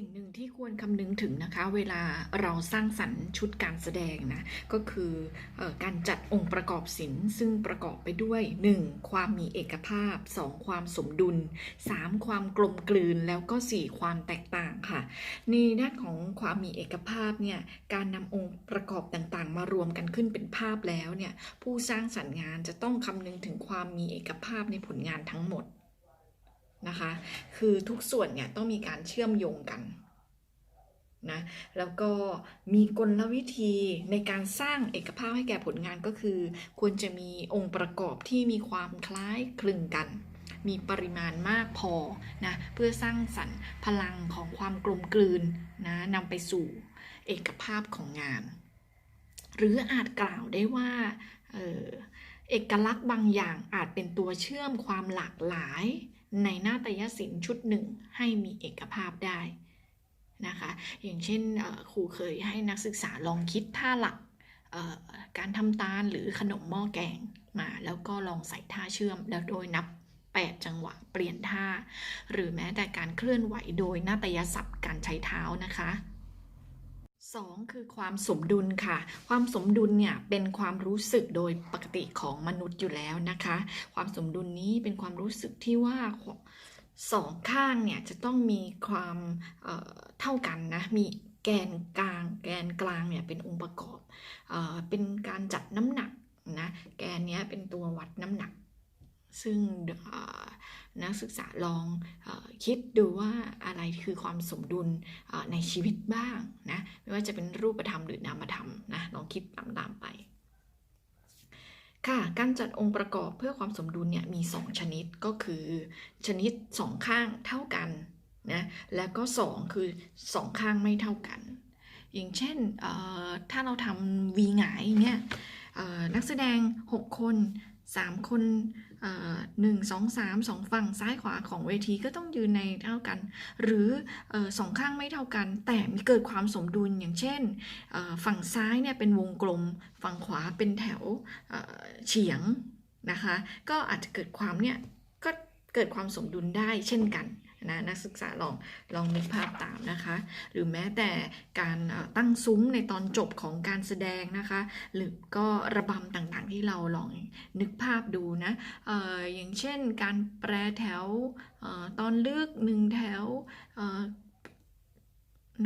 สิ่งหนึ่งที่ควรคำนึงถึงนะคะ เวลาเราสร้างสรรค์ชุดการแสดงนะ ก็คืออการจัดองค์ประกอบศิลป์ซึ่งประกอบไปด้วย 1. ความมีเอกภาพ 2. ความสมดุล 3. ความกลมกลืนแล้วก็ 4. ความแตกต่างค่ะ ในด้านของความมีเอกภาพเนี่ยการนำองค์ประกอบต่างๆ มารวมกันขึ้นเป็นภาพแล้วเนี่ยผู้สร้างสรรค์งานจะต้องคำนึงถึงความมีเอกภาพในผลงานทั้งหมด นะคะ คือทุกส่วนเนี่ยต้องมีการเชื่อมโยงกันนะแล้วก็มีกลวิธีในการสร้างเอกภาพให้แก่ผลงานก็คือ ควรจะมีองค์ประกอบที่มีความคล้ายคลึงกัน มีปริมาณมากพอนะเพื่อสร้างสรรค์พลังของความกลมกลืนนะนำไปสู่เอกภาพของงาน หรืออาจกล่าวได้ว่า เอกลักษณ์บางอย่างอาจเป็นตัวเชื่อมความหลากหลายในนาฏยศิลป์ชุดหนึ่งให้มีเอกภาพได้นะคะ อย่างเช่นครูเคยให้นักศึกษาลองคิดท่าหลักการทำตาลหรือขนมหม้อแกงมา แล้วก็ลองใส่ท่าเชื่อมแล้วโดยนับ 8 จังหวะเปลี่ยนท่า หรือแม้แต่การเคลื่อนไหวโดยนาฏยศัพท์การใช้เท้านะคะ สองคือความสมดุลค่ะ ความสมดุลเนี่ยเป็นความรู้สึกโดยปกติของมนุษย์อยู่แล้วนะคะ ความสมดุลนี้เป็นความรู้สึกที่ว่าสองข้างเนี่ยจะต้องมีความเเท่ากันนะ มีแกนกลาง แกนกลางเนี่ยเป็นองค์ประกอบเอ่อเป็นการจัดน้ำหนักนะ แกนเนี้ยเป็นตัววัดน้ำหนัก ซึ่งนักศึกษาลองอคิดดูว่าอะไรคือความสมดุลในชีวิตบ้างนะไม่ว่าจะเป็นรูปธรรมหรือนามธรรมนะลองคิดตามๆไปค่ะการจัดองค์ประกอบเพื่อความสมดุลเนี่ยมี 2 ชนิดก็คือ ชนิด 2 ข้างเท่ากันนะแล้วก็ 2 คือ 2 ข้างไม่เท่ากัน อย่างเช่นถ้าเราทำวีหงายอย่างเงี้ยนักแสดง 6 คน 3 คนหนึ่งสองสามสองฝั่งซ้ายขวาของเวทีก็ต้องยืนในเท่ากัน หรืออสองข้างไม่เท่ากัน แต่มีเกิดความสมดุลอย่างเช่น ฝั่งซ้ายเนี่ยเป็นวงกลม ฝั่งขวาเป็นแถวเฉียงนะคะ ก็อาจจะเกิดความเนี่ยก็เกิดความสมดุลได้เช่นกัน นะนักศึกษาลองลองนึกภาพตามนะคะ หรือแม้แต่การตั้งซุ้มในตอนจบของการแสดงนะคะ หรือก็ระบำต่างๆที่เราลองนึกภาพดูนะอออย่างเช่นการแปรแถวออตอนเลือกหนึ่งแถว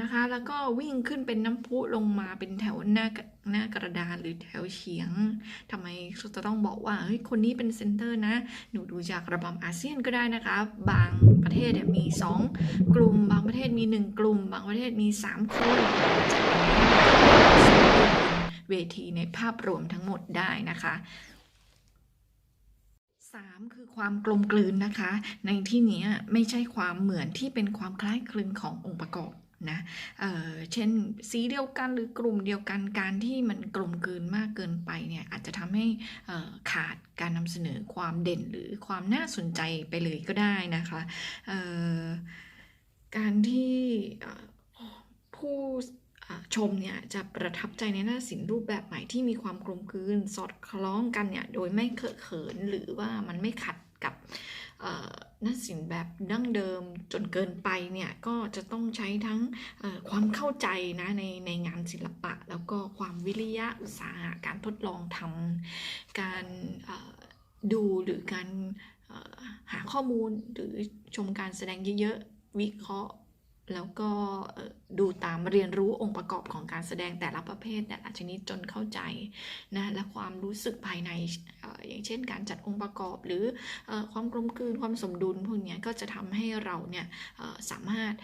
นะคะ แล้วก็วิ่งขึ้นเป็นน้ำพุลงมาเป็นแถวหน้ากระหน้ากระดานหรือแถวเฉียงทำไมจะต้องบอกว่าเฮ้ยคนนี้เป็นเซนเตอร์นะ หนูดูจากระบำอาเซียนก็ได้นะคะ บางประเทศมี 2 กลุ่ม บางประเทศมี 1 กลุ่ม บางประเทศมี 3 คนจะเป็นเวทีในภาพรวมทั้งหมดได้นะคะ3คือความกลมกลืนนะคะ ในที่นี้ไม่ใช่ความเหมือนที่เป็นความคล้ายคลึงขององค์ประกอบ นะเเช่นสีเดียวกันหรือกลุ่มเดียวกันการที่มันกลมกลืนมากเกินไปเนี่ยอาจจะทำให้ขาดการนำเสนอความเด่นหรือความน่าสนใจไปเลยก็ได้นะคะการที่ผู้ชมเนี่ยจะประทับใจในหน้าศิลป์รูปแบบใหม่ที่มีความกลมกลืนสอดคล้องกันเนี่ยโดยไม่เคอะเขินหรือว่ามันไม่ขัด กับนักศิลป์แบบดั้งเดิมจนเกินไปเนี่ยก็จะต้องใช้ทั้งความเข้าใจนะในในงานศิลปะ แล้วก็ความวิริยะอุตสาหะการทดลองทำการดูหรือการหาข้อมูลหรือชมการแสดงเยอะๆ วิเคราะห์ แล้วก็ดูตามเรียนรู้องค์ประกอบของการแสดงแต่ละประเภทแต่ละชนิดจนเข้าใจนะและความรู้สึกภายในอย่างเช่น การจัดองค์ประกอบหรือความกลมกลืนความสมดุลพวกนี้ก็จะทำให้เราเนี่ยสามารถ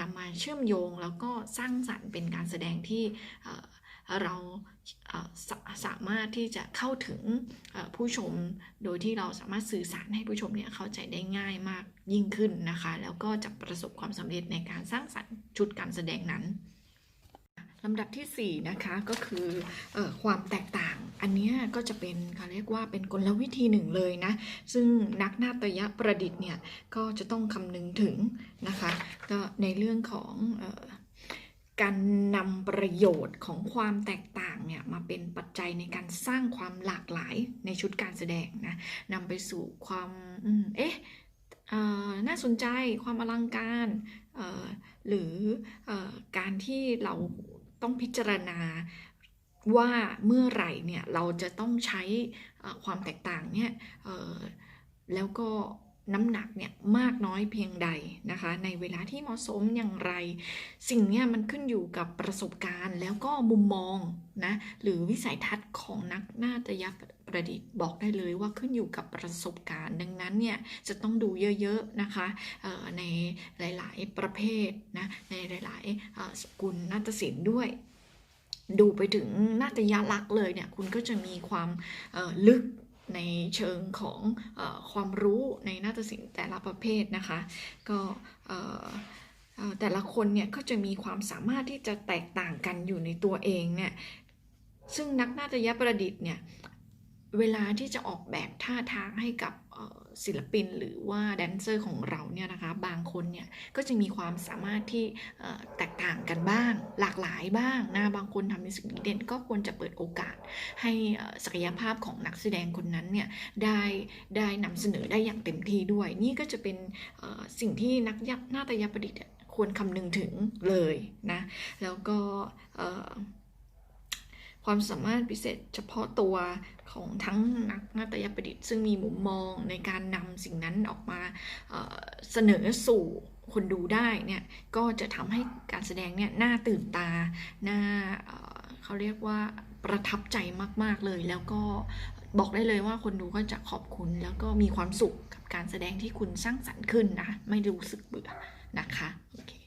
นำมาเชื่อมโยง แล้วก็สร้างสรรค์เป็นการแสดงที่ เราสาสามารถที่จะเข้าถึงผู้ชม โดยที่เราสามารถสื่อสารให้ผู้ชมเนี่ยเข้าใจได้ง่ายมากยิ่งขึ้นนะคะ แล้วก็จะประสบความสำเร็จในการสร้างสรรค์ชุดการแสดงนั้นลำดับที่4นะคะก็คืออความแตกต่าง อันนี้ก็จะเป็นเขาเรียกว่าเป็นกลวิธีหนึ่งเลยนะ ซึ่งนักนาฏยประดิษฐ์เนี่ยก็จะต้องคำนึงถึงนะคะก็ในเรื่องของอ การนำประโยชน์ของความแตกต่างเนี่ยมาเป็นปัจจัยในการสร้างความหลากหลายในชุดการแสดงนะนำไปสู่ความอเอ๊ะน่าสนใจความอลังการหรืออการที่เราต้องพิจารณาว่าเมื่อไหร่เนี่ยเราจะต้องใช้ความแตกต่างเนี่ยแล้วก็ น้ำหนักเนี่ยมากน้อยเพียงใดนะคะ ในเวลาที่เหมาะสมอย่างไร สิ่งนี้มันขึ้นอยู่กับประสบการณ์แล้วก็มุมมองนะหรือวิสัยทัศน์ของนักน่าฏยประดิษฐ์บอกได้เลยว่าขึ้นอยู่กับประสบการณ์ ดังนั้นเนี่ยจะต้องดูเยอะๆนะคะในหลายๆประเภทนะในหลายๆสกุลนาฏศิลป์ด้วยดูไปถึงนาฏยลักษ์เลยเนี่ยคุณก็จะมีความลึก ในเชิงของอความรู้ในนาฏศิลป์แต่ละประเภทนะคะ ก็แต่ละคนเนี่ยก็จะมีความสามารถที่จะแตกต่างกันอยู่ในตัวเองเนี่ยซึ่งนักนาฏยประดิษฐ์เนี่ยเวลาที่จะออกแบบท่าทางให้กับ ศิลปินหรือว่าแดนเซอร์ของเราเนี่ยนะคะบางคนเนี่ยก็จะมีความสามารถที่แตกต่างกันบ้าง หลากหลายบ้างนะบางคนทำในสิ่งเด่นก็ควรจะเปิดโอกาส ให้ศักยภาพของนักแสดงคนนั้นเนี่ยได้ได้นำเสนอได้อย่างเต็มที่ด้วย นี่ก็จะเป็นสิ่งที่นักยับนาฏยประดิษฐ์ควรคำนึงถึงเลยนะแล้วก็ ความสามารถพิเศษเฉพาะตัวของทั้งนักนาฏยประดิษฐ์ซึ่งมีมุมมองในการนำสิ่งนั้นออกมาเสนอสู่คนดูได้เนี่ยก็จะทำให้การแสดงเนี่ยน่าตื่นตาน่าเเขาเรียกว่าประทับใจมากๆเลย แล้วก็บอกได้เลยว่าคนดูก็จะขอบคุณ แล้วก็มีความสุขกับการแสดงที่คุณสร้างสรรค์ขึ้นนะ ไม่รู้สึกเบื่อนะคะโอ